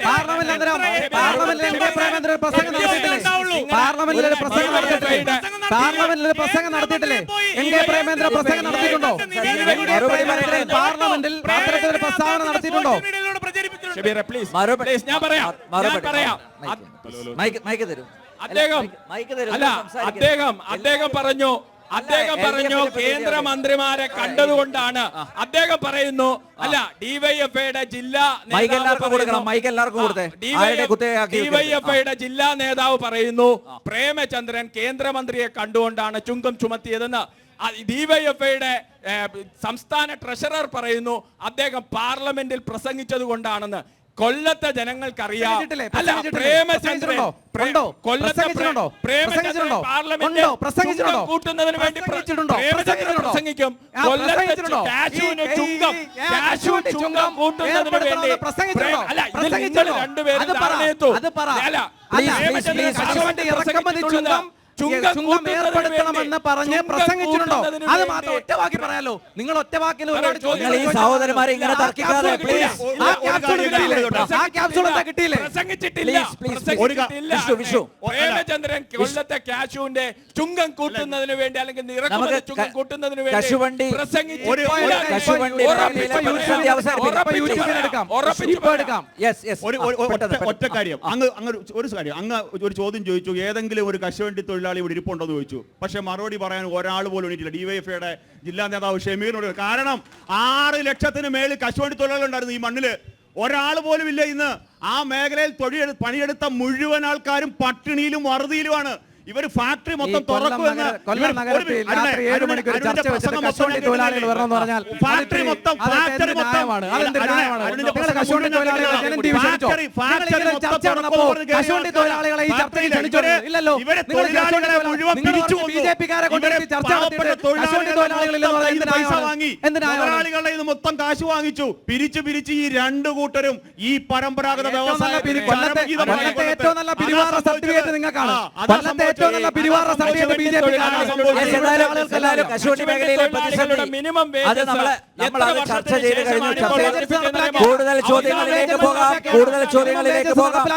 പാർലമെന്റിൽ അന്നേരം പാർലമെന്റിൽ എം കെ പ്രേമേന്ദ്രൻ ഒരു പ്രസംഗം നടത്തിയിട്ടില്ലേ? പാർലമെന്റിൽ ഒരു പ്രസംഗം നടത്തിയിട്ടില്ലേ? പാർലമെന്റിൽ ഒരു പ്രസംഗം നടത്തിയിട്ടില്ലേ? എം കെ പ്രേമേന്ദ്രൻ പ്രസംഗം നടത്തിയിട്ടുണ്ടോ? എം കെ പ്രേമേന്ദ്രൻ പാർലമെന്റിൽ അത്തരത്തിലൊരു പ്രസ്താവന നടത്തിയിട്ടുണ്ടോ? ഷബീറെ പ്ലീസ് മറുപടി ഞാൻ പറയാം. ഞാൻ മറുപടി പറയാം മൈക്ക്- മൈക്ക് മൈക്ക് തരൂ. അദ്ദേഹം അല്ല അദ്ദേഹം അദ്ദേഹം പറഞ്ഞു അദ്ദേഹം പറഞ്ഞു കേന്ദ്രമന്ത്രിമാരെ കണ്ടതുകൊണ്ടാണ് അദ്ദേഹം പറയുന്നു അല്ല ഡിവൈഎഫ്ഐയുടെ ജില്ലാ. ഡിവൈഎഫ്ഐയുടെ ജില്ലാ നേതാവ് പറയുന്നു പ്രേമചന്ദ്രൻ കേന്ദ്രമന്ത്രിയെ കണ്ടുകൊണ്ടാണ് ചുങ്കം ചുമത്തിയതെന്ന്. ഡിവൈഎഫ്ഐയുടെ സംസ്ഥാന ട്രഷറർ പറയുന്നു അദ്ദേഹം പാർലമെന്റിൽ പ്രസംഗിച്ചത് കൊണ്ടാണെന്ന് കൊല്ലത്തെ ജനങ്ങൾക്കറിയാം? അല്ല? പ്രേമചന്ദ്രൻ കൂട്ടുന്നതിന് വേണ്ടി പ്രസംഗിക്കും ചുങ്കം കൂട്ടുന്നതിന് വേണ്ടി പ്രസംഗിച്ചിട്ടുണ്ടോ? അല്ല ഇതിൽ നിങ്ങൾ പ്രസംഗിച്ചിട്ടുണ്ടോ? രണ്ടുപേരും. ധാരണയെത്തു. അല്ല പ്രേമചന്ദ്രൻ. ഇറക്കുമതി ചുങ്കം ചുങ്കം ഏർപ്പെടുത്തണമെന്ന് പറഞ്ഞ് പ്രസംഗിച്ചിട്ടുണ്ടോ? അത് മാത്രം ഒറ്റ വാക്കി പറയാലോ. നിങ്ങൾ ഒറ്റ വാക്കിൽ ഒരു ഒരുപാട് നിങ്ങൾ ഈ സഹോദരന്മാരെ ഇങ്ങനെ തർക്കിക്കാതെ. പ്രേമചന്ദ്രൻ കൊല്ലത്തെ കാശുവിന്റെ ചുങ്കം കൂട്ടുന്നതിന് വേണ്ടി അല്ലെങ്കിൽ നമുക്ക് ചുങ്കം കൂട്ടുന്നതിന് വേണ്ടി പ്രസംഗിച്ചു ഒരു- കാര്യം. അങ്ങ് അങ്ങ് ഒരു- കാര്യം. അങ്ങ് ഒരു ചോദ്യം ചോദിച്ചു. ഏതെങ്കിലും ഒരു കശുവണ്ടി തൊഴിലാളി ഇവിടെ ഇരിപ്പുണ്ടോ എന്ന് ചോദിച്ചു. പക്ഷെ മറുപടി പറയാൻ ഒരാൾ പോലും എണീറ്റില്ല. ഡിവൈഎഫ്ഐയുടെ ജില്ലാ നേതാവ് ഷമീറിനോട് കാരണം ആറ് ലക്ഷത്തിന് മേളിൽ കശുവണ്ടി തൊഴിലാളി ഉണ്ടായിരുന്നു ഈ മണ്ണിൽ. ഒരാൾ പോലും ഇല്ല ഇന്ന്. ആ മേഖലയിൽ തൊഴിൽ പണിയെടുത്ത മുഴുവൻ ആൾക്കാരും പട്ടിണിയിലും വറുതിയിലുമാണ്. ഇവർ ഫാക്ടറി മൊത്തം തുറക്കുമെന്ന് ഇവർ- ഫാക്ടറി മൊത്തം ഫാക്ടറി മൊത്തം. ഇവരെ- ഇല്ലല്ലോ ഇവരെ തൊഴിലാളികളെ മുഴുവൻ ബി ജെ പിക്കാരെ ചർച്ച പൈസ വാങ്ങി. ഇത് മൊത്തം കാശ് വാങ്ങിച്ചു. പിരിച്ചു പിരിച്ച് ഈ രണ്ട് കൂട്ടരും ഈ പരമ്പരാഗത വ്യവസായം. ഏറ്റവും നല്ല പിരിവാറ സർട്ടിഫിക്കറ്റ് നിങ്ങൾക്കാണ് ഏറ്റവും നല്ല. പിരിവാറ അതാ ബി ജെ പി? കൂടുതൽ ചോദ്യങ്ങളിലേക്ക് പോകാം. കൂടുതൽ ചോദ്യങ്ങളിലേക്ക് പോകാം.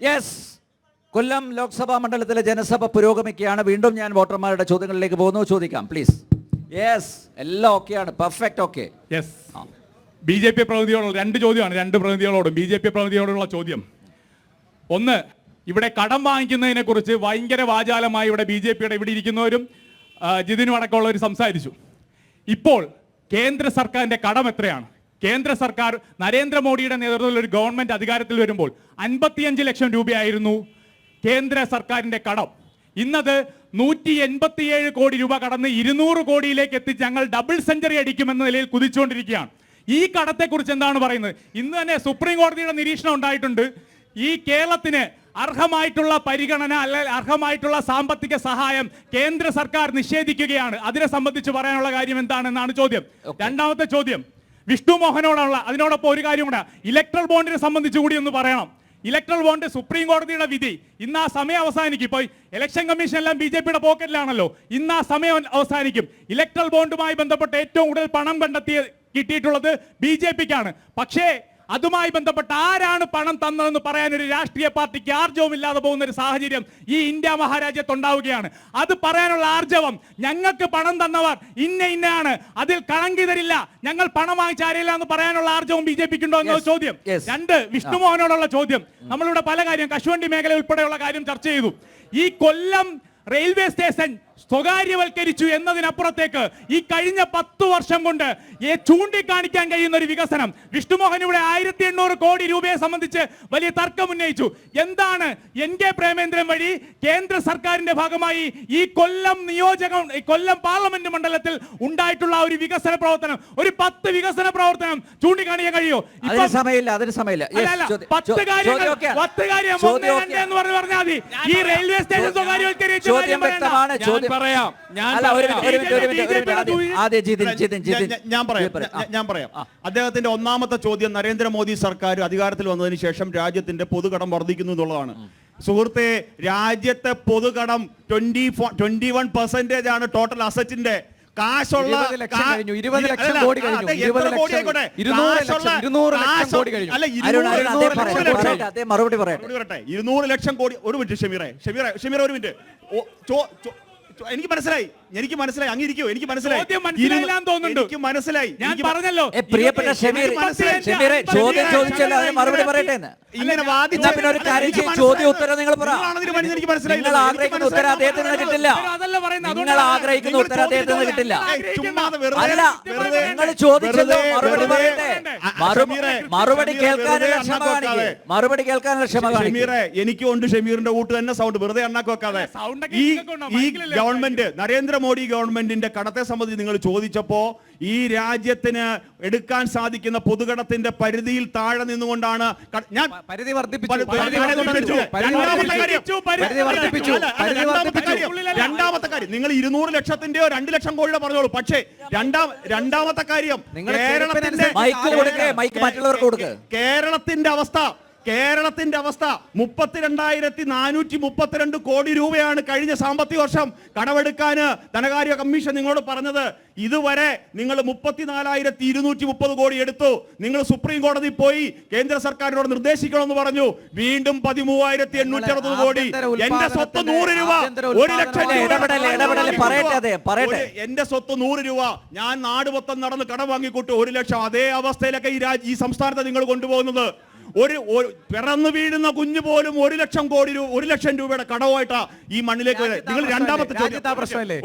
യെസ്. കൊല്ലം ലോക്സഭാ മണ്ഡലത്തിലെ ജനസഭ പുരോഗമിക്കുകയാണ്. വീണ്ടും ഞാൻ വോട്ടർമാരുടെ ചോദ്യങ്ങളിലേക്ക് പോകുന്നു. ചോദിക്കാം പ്ലീസ് യെസ്. എല്ലാം ഓക്കെയാണ്. Perfect okay yes B J P പ്രതിനിധിയോടുള്ള രണ്ട് ചോദ്യമാണ് രണ്ട് പ്രതിനിധികളോടും ബി ജെ പി പ്രതിനിധിയോടുള്ള ചോദ്യം. ഒന്ന് ഇവിടെ കടം വാങ്ങിക്കുന്നതിനെ കുറിച്ച് ഭയങ്കര വാചാലമായി ഇവിടെ ബി ജെ പിയുടെ ഇവിടെ ഇരിക്കുന്നവരും ജിതിനും അടക്കമുള്ളവർ സംസാരിച്ചു. ഇപ്പോൾ കേന്ദ്ര സർക്കാരിന്റെ കടം എത്രയാണ്? കേന്ദ്ര സർക്കാർ നരേന്ദ്രമോദിയുടെ നേതൃത്വത്തിൽ ഒരു ഗവൺമെന്റ് അധികാരത്തിൽ വരുമ്പോൾ അൻപത്തിയഞ്ച് ലക്ഷം രൂപയായിരുന്നു കേന്ദ്ര സർക്കാരിന്റെ കടം. ഇന്നത് നൂറ്റി എൺപത്തിയേഴ് കോടി രൂപ കടന്ന് ഇരുന്നൂറ് കോടിയിലേക്ക് എത്തിച്ച് ഞങ്ങൾ ഡബിൾ സെഞ്ചുറി അടിക്കുമെന്ന നിലയിൽ കുതിച്ചുകൊണ്ടിരിക്കുകയാണ്. ഈ കടത്തെക്കുറിച്ച് എന്താണ് പറയുന്നത്? ഇന്ന് തന്നെ സുപ്രീം കോടതിയുടെ നിരീക്ഷണം ഉണ്ടായിട്ടുണ്ട്. ഈ കേരളത്തിന് അർഹമായിട്ടുള്ള പരിഗണന അല്ലെങ്കിൽ അർഹമായിട്ടുള്ള സാമ്പത്തിക സഹായം കേന്ദ്ര സർക്കാർ നിഷേധിക്കുകയാണ്. അതിനെ സംബന്ധിച്ച് പറയാനുള്ള കാര്യം എന്താണെന്നാണ് ചോദ്യം. രണ്ടാമത്തെ ചോദ്യം. വിഷ്ണു മോഹനോടുള്ള അതിനോടൊപ്പം ഒരു കാര്യം കൂടെ. ഇലക്ട്രൽ ബോണ്ടിനെ സംബന്ധിച്ച് കൂടി ഒന്ന് പറയണം. ഇലക്ട്രൽ ബോണ്ട് സുപ്രീം കോടതിയുടെ വിധി. ഇന്ന് ആ സമയം അവസാനിക്കും. ഇപ്പോൾ ഇലക്ഷൻ കമ്മീഷൻ എല്ലാം ബി ജെ പിയുടെ പോക്കറ്റിലാണല്ലോ. ഇന്ന് ആ സമയം അവസാനിക്കും. ഇലക്ട്രൽ ബോണ്ടുമായി ബന്ധപ്പെട്ട് ഏറ്റവും കൂടുതൽ പണം കണ്ടെത്തിയ കിട്ടിയിട്ടുള്ളത് ബി ജെ പിക്കാണ്. പക്ഷേ അതുമായി ബന്ധപ്പെട്ട് ആരാണ് പണം തന്നതെന്ന് പറയാൻ ഒരു രാഷ്ട്രീയ പാർട്ടിക്ക് ആർജവം ഇല്ലാതെ പോകുന്ന ഒരു സാഹചര്യം ഈ ഇന്ത്യ മഹാരാജ്യത്ത് ഉണ്ടാവുകയാണ് അത് പറയാനുള്ള ആർജവം ഞങ്ങൾക്ക് പണം തന്നവർ ഇന്ന ഇന്നയാണ്. അതിൽ കളങ്കിതരില്ല. ഞങ്ങൾ പണം വാങ്ങിച്ച ആരെയില്ല എന്ന് പറയാനുള്ള ആർജവം ബി ജെ പിക്ക് ഉണ്ടോ എന്ന ചോദ്യം. രണ്ട് വിഷ്ണുമോഹനോടുള്ള ചോദ്യം. നമ്മളിവിടെ പല കാര്യം കശുവണ്ടി മേഖല ഉൾപ്പെടെയുള്ള കാര്യം ചർച്ച ചെയ്തു. ഈ കൊല്ലം റെയിൽവേ സ്റ്റേഷൻ സ്വകാര്യവൽക്കരിച്ചു എന്നതിനപ്പുറത്തേക്ക് ഈ കഴിഞ്ഞ പത്ത് വർഷം കൊണ്ട് ഈ ചൂണ്ടിക്കാണിക്കാൻ കഴിയുന്ന ഒരു വികസനം വിഷ്ണുമോഹൻ ഇവിടെ ആയിരത്തി എണ്ണൂറ് കോടി രൂപയെ സംബന്ധിച്ച് വലിയ തർക്കം ഉന്നയിച്ചു എന്താണ് എൻ കെ പ്രേമേന്ദ്രൻ വഴി കേന്ദ്ര സർക്കാരിന്റെ ഭാഗമായി ഈ കൊല്ലം നിയോജകം കൊല്ലം പാർലമെന്റ് മണ്ഡലത്തിൽ ഉണ്ടായിട്ടുള്ള ഒരു വികസന പ്രവർത്തനം ഒരു പത്ത് വികസന പ്രവർത്തനം ചൂണ്ടിക്കാണിക്കാൻ കഴിയോ സമയമില്ല അതിന് സമയമില്ല പത്ത് കാര്യങ്ങൾ. പത്ത് കാര്യം. എന്ന് പറഞ്ഞു പറഞ്ഞാൽ മതി ഈ റെയിൽവേ സ്റ്റേഷൻ സ്വകാര്യവൽക്കരിച്ച പറയാം, ഞാൻ ഞാൻ- പറയാം. ഞാൻ- പറയാം. അദ്ദേഹത്തിന്റെ ഒന്നാമത്തെ ചോദ്യം നരേന്ദ്രമോദി സർക്കാർ അധികാരത്തിൽ വന്നതിന് ശേഷം രാജ്യത്തിന്റെ പൊതുകടം വർദ്ധിക്കുന്നു എന്നുള്ളതാണ്. സുഹൃത്തെ രാജ്യത്തെ പൊതുകടം ട്വന്റി ട്വന്റി വൺ പെർസെന്റേജ് ആണ് ടോട്ടൽ അസറ്റിന്റെ കാശുള്ള മറുപടി പറയട്ടെ. ഇരുന്നൂറ് ലക്ഷം കോടി ഒരു മിനിറ്റ് ഷമീറെ ഷമീറെ ഷമീറെ ഒരു മിനിറ്റ്. എനിക്ക് മനസ്സിലായി. എനിക്ക് മനസ്സിലായി. അങ്ങിരിക്കോ. എനിക്ക് മനസ്സിലായി. എനിക്ക് മനസ്സിലായി. ഞാൻ പറഞ്ഞല്ലോ. ഏ, പ്രിയപ്പെട്ട ഷമീർ ഷമീറെ ചോദ്യം ചോദിച്ചല്ലോ. അതിന് മറുപടി പറയട്ടെ ഇങ്ങനെ വാദിച്ച പിന്നെ ഒരു കാര്യം ചോദ്യം ഉത്തരം നിങ്ങൾ പറ. എനിക്ക് മനസ്സിലായില്ല. നിങ്ങൾ ആഗ്രഹിക്കുന്ന ഉത്തരം മനസ്സിലായി. അദ്ദേഹത്തിന് കിട്ടില്ല. അതല്ല പറയുന്നത്, നിങ്ങൾ ആഗ്രഹിക്കുന്ന ഉത്തരം അദ്ദേഹത്തിന് കിട്ടില്ല. അല്ല വെറുതെ- നിങ്ങൾ ചോദിച്ചല്ലോ മറുപടി പറയട്ടെ. മറുപടി കേൾക്കാനുള്ള ക്ഷമ അണ്ണാക്ക് കാണിക്കേ. മറുപടി കേൾക്കാനുള്ള ക്ഷമ ഷമീറെ എനിക്കും ഉണ്ട് ഷമീറിന്റെ കൂട്ട് തന്നെ സൗണ്ട് വെറുതെ എണ്ണാക്കി വെക്കാതെ. സൗണ്ടൊക്കെ ഈ ഗവൺമെന്റ് നരേന്ദ്ര നരേന്ദ്രമോദി ഗവൺമെന്റിന്റെ കടത്തെ സംബന്ധിച്ച് നിങ്ങൾ ചോദിച്ചപ്പോൾ ഈ രാജ്യത്തിന് എടുക്കാൻ സാധിക്കുന്ന പൊതുകടത്തിന്റെ പരിധിയിൽ താഴെ നിന്നുകൊണ്ടാണ് ഞാൻ പരിധി രണ്ടാമത്തെ കാര്യം. നിങ്ങൾ ഇരുന്നൂറ് ലക്ഷത്തിന്റെയോ രണ്ട് ലക്ഷം കോടിയോ പറഞ്ഞോളൂ. പക്ഷേ രണ്ടാം രണ്ടാമത്തെ കാര്യം കേരളത്തിന്റെ മൈക്ക് കൊടുക്ക് മൈക്ക് മറ്റുള്ളവർക്ക് കൊടുക്ക്. കേരളത്തിന്റെ അവസ്ഥ കേരളത്തിന്റെ അവസ്ഥ മുപ്പത്തിരണ്ടായിരത്തി നാനൂറ്റി മുപ്പത്തിരണ്ട് കോടി രൂപയാണ് കഴിഞ്ഞ സാമ്പത്തിക വർഷം കടമെടുക്കാൻ ധനകാര്യ കമ്മീഷൻ നിങ്ങളോട് പറഞ്ഞത്. ഇതുവരെ നിങ്ങൾ മുപ്പത്തിനാലായിരത്തി ഇരുന്നൂറ്റി മുപ്പത് കോടി എടുത്തു. നിങ്ങൾ സുപ്രീം കോടതി പോയി കേന്ദ്ര സർക്കാരിനോട് നിർദ്ദേശിക്കണമെന്ന് പറഞ്ഞു. വീണ്ടും പതിമൂവായിരത്തി എണ്ണൂറ്റി അറുപത് കോടി എന്റെ സ്വത്ത് നൂറ് രൂപ. ഒരു ലക്ഷം രൂപ. എന്റെ സ്വത്ത് നൂറ് രൂപ. ഞാൻ നാട് മൊത്തം നടന്ന് കടം വാങ്ങിക്കൂട്ടു ഒരു ലക്ഷം. അതേ അവസ്ഥയിലൊക്കെ ഈ രാജ്യ ഈ സംസ്ഥാനത്തെ നിങ്ങൾ കൊണ്ടുപോകുന്നത്. ഒരു ഒരു പിറന്നു വീഴുന്ന കുഞ്ഞു പോലും ഒരു ലക്ഷം കോടി രൂപ ഒരു ലക്ഷം രൂപയുടെ കടവുമായിട്ടാ ഈ മണ്ണിലേക്ക് നിങ്ങൾ രണ്ടാമത്തെ ചോദ്യം?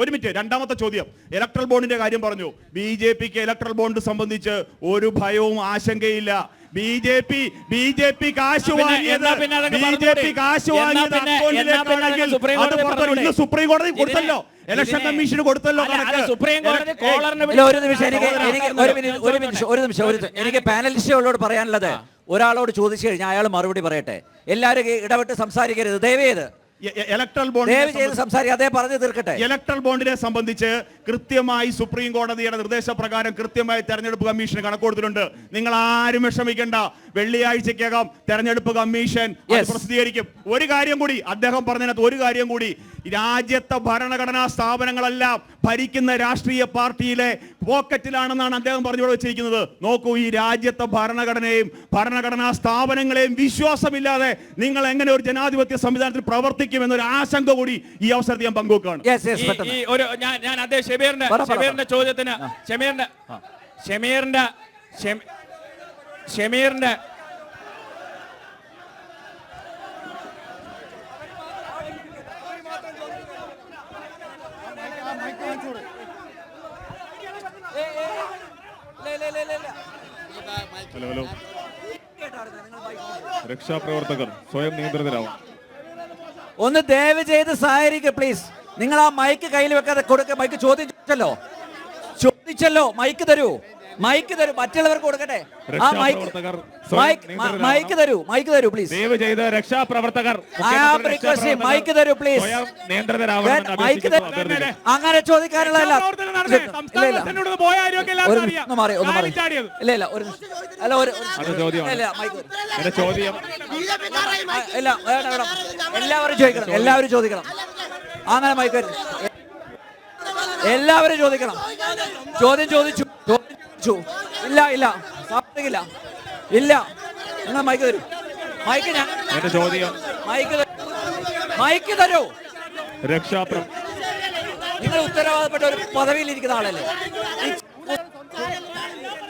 ഒരു മിനിറ്റ് രണ്ടാമത്തെ ചോദ്യം. ഇലക്ട്രൽ ബോണ്ടിന്റെ കാര്യം പറഞ്ഞു. ബി ജെ പിക്ക് ഇലക്ട്രൽ ബോണ്ട് സംബന്ധിച്ച് ഒരു ഭയവും ആശങ്കയില്ല. B J P B J P കാശ് വാങ്ങിയത് എന്നാ പിന്നെ അതങ്ങ് ബി ജെ പി കാശ് എന്നാ വാങ്ങിയത് അക്കൗണ്ടിലേക്കാണെങ്കിൽ സുപ്രീം കോടതി കൊടുത്തല്ലോ. ഇലക്ഷൻ കമ്മീഷൻ കമ്മീഷന് കൊടുത്തല്ലോ ഒരു നിമിഷം എനിക്ക് ഒരു മിനിറ്റ് ഒരു നിമിഷം ഒരു നിമിഷം ഒരു നിമിഷം. എനിക്ക് പാനലിസ്റ്റുകളോട് പറയാനുള്ളത്. ഒരാളോട് ചോദിച്ചു കഴിഞ്ഞാൽ അയാൾ മറുപടി പറയട്ടെ. എല്ലാവരും ഇടപെട്ട് സംസാരിക്കരുത്. ദയവേത്. ഇലക്ട്രൽ ദയവ് ചെയ്ത് സംസാരിക്കുക അതേ പറഞ്ഞു തീർക്കട്ടെ. ഇലക്ട്രൽ ബോണ്ടിനെ സംബന്ധിച്ച് കൃത്യമായി സുപ്രീം കോടതിയുടെ നിർദ്ദേശപ്രകാരം കൃത്യമായി തെരഞ്ഞെടുപ്പ് കമ്മീഷന് കണക്കൊടുത്തിട്ടുണ്ട് നിങ്ങൾ ആരും വിഷമിക്കേണ്ട. വെള്ളിയാഴ്ചക്കകം തെരഞ്ഞെടുപ്പ് കമ്മീഷൻ. പ്രസിദ്ധീകരിക്കും. ഒരു കാര്യം കൂടി അദ്ദേഹം പറഞ്ഞതിനകത്ത് ഒരു കാര്യം കൂടി. രാജ്യത്തെ ഭരണഘടനാ സ്ഥാപനങ്ങളെല്ലാം ഭരിക്കുന്ന രാഷ്ട്രീയ പാർട്ടിയിലെ പോക്കറ്റിലാണെന്നാണ് അദ്ദേഹം പറഞ്ഞു വെച്ചിരിക്കുന്നത്. നോക്കൂ ഈ രാജ്യത്തെ ഭരണഘടനയും ഭരണഘടനാ സ്ഥാപനങ്ങളെയും വിശ്വാസമില്ലാതെ നിങ്ങൾ എങ്ങനെ ഒരു ജനാധിപത്യ സംവിധാനത്തിൽ പ്രവർത്തിക്കും എന്നൊരു ആശങ്ക കൂടി ഈ അവസരത്തിൽ ഞാൻ പങ്കുവെക്കുകയാണ്. യെസ് യെസ് ഈ- ഈ ഒരു ഞാൻ ഞാൻ അദ്ദേഹം ഷമീറിന്റെ ഷമീറിന്റെ ചോദ്യത്തിന് ഷമീറിന്റെ ഷമീറിന്റെ ഷെമീറിന്റെ. Hello hello. രക്ഷാപ്രവർത്തകർ സ്വയം നിയന്ത്രിതരാവും. ഒന്ന് ദയവ് ചെയ്ത് സഹായിക്കുക പ്ലീസ് നിങ്ങൾ ആ മൈക്ക് കയ്യിൽ വെക്കാതെ കൊടുക്ക മൈക്ക് ചോദ്യം ചോദിച്ചല്ലോ. ചോദിച്ചല്ലോ. മൈക്ക് തരൂ. മൈക്ക് തരൂ. മറ്റുള്ളവർക്ക് കൊടുക്കട്ടെ. ആ മൈക്ക് മൈക്ക് മൈക്ക് തരൂ. മൈക്ക് തരൂ പ്ലീസ് സേവ് ചെയ്ത രക്ഷാപ്രവർത്തകർ മൈക്ക് തരൂ പ്ലീസ് മൈക്ക്. അങ്ങനെ ചോദിക്കാനുള്ള. ഒന്ന് മാറി ഒന്ന് മാറി. ഇല്ല ഇല്ല. ഒരു. അല്ല ഒരു ചോദ്യം ഇല്ല, എല്ലാവരും ചോദിക്കണം. എല്ലാവരും ചോദിക്കണം. അങ്ങനെ മൈക്ക് തരൂ. എല്ലാവരും ചോദിക്കണം. ചോദ്യം ചോദിച്ചു. ചോദിച്ചു. ഇല്ല ഇല്ല. സാധിക്കില്ല ഇല്ല. എന്നാ മൈക്ക് തരൂ. മൈക്ക് ഞാൻ എന്റെ ചോദ്യം. മൈക്ക് തരൂ. മൈക്ക് തരൂ. രക്ഷാപ്ര നിങ്ങൾ ഉത്തരവാദപ്പെട്ട ഒരു പദവിയിൽ ഇരിക്കുന്ന ആളല്ലേ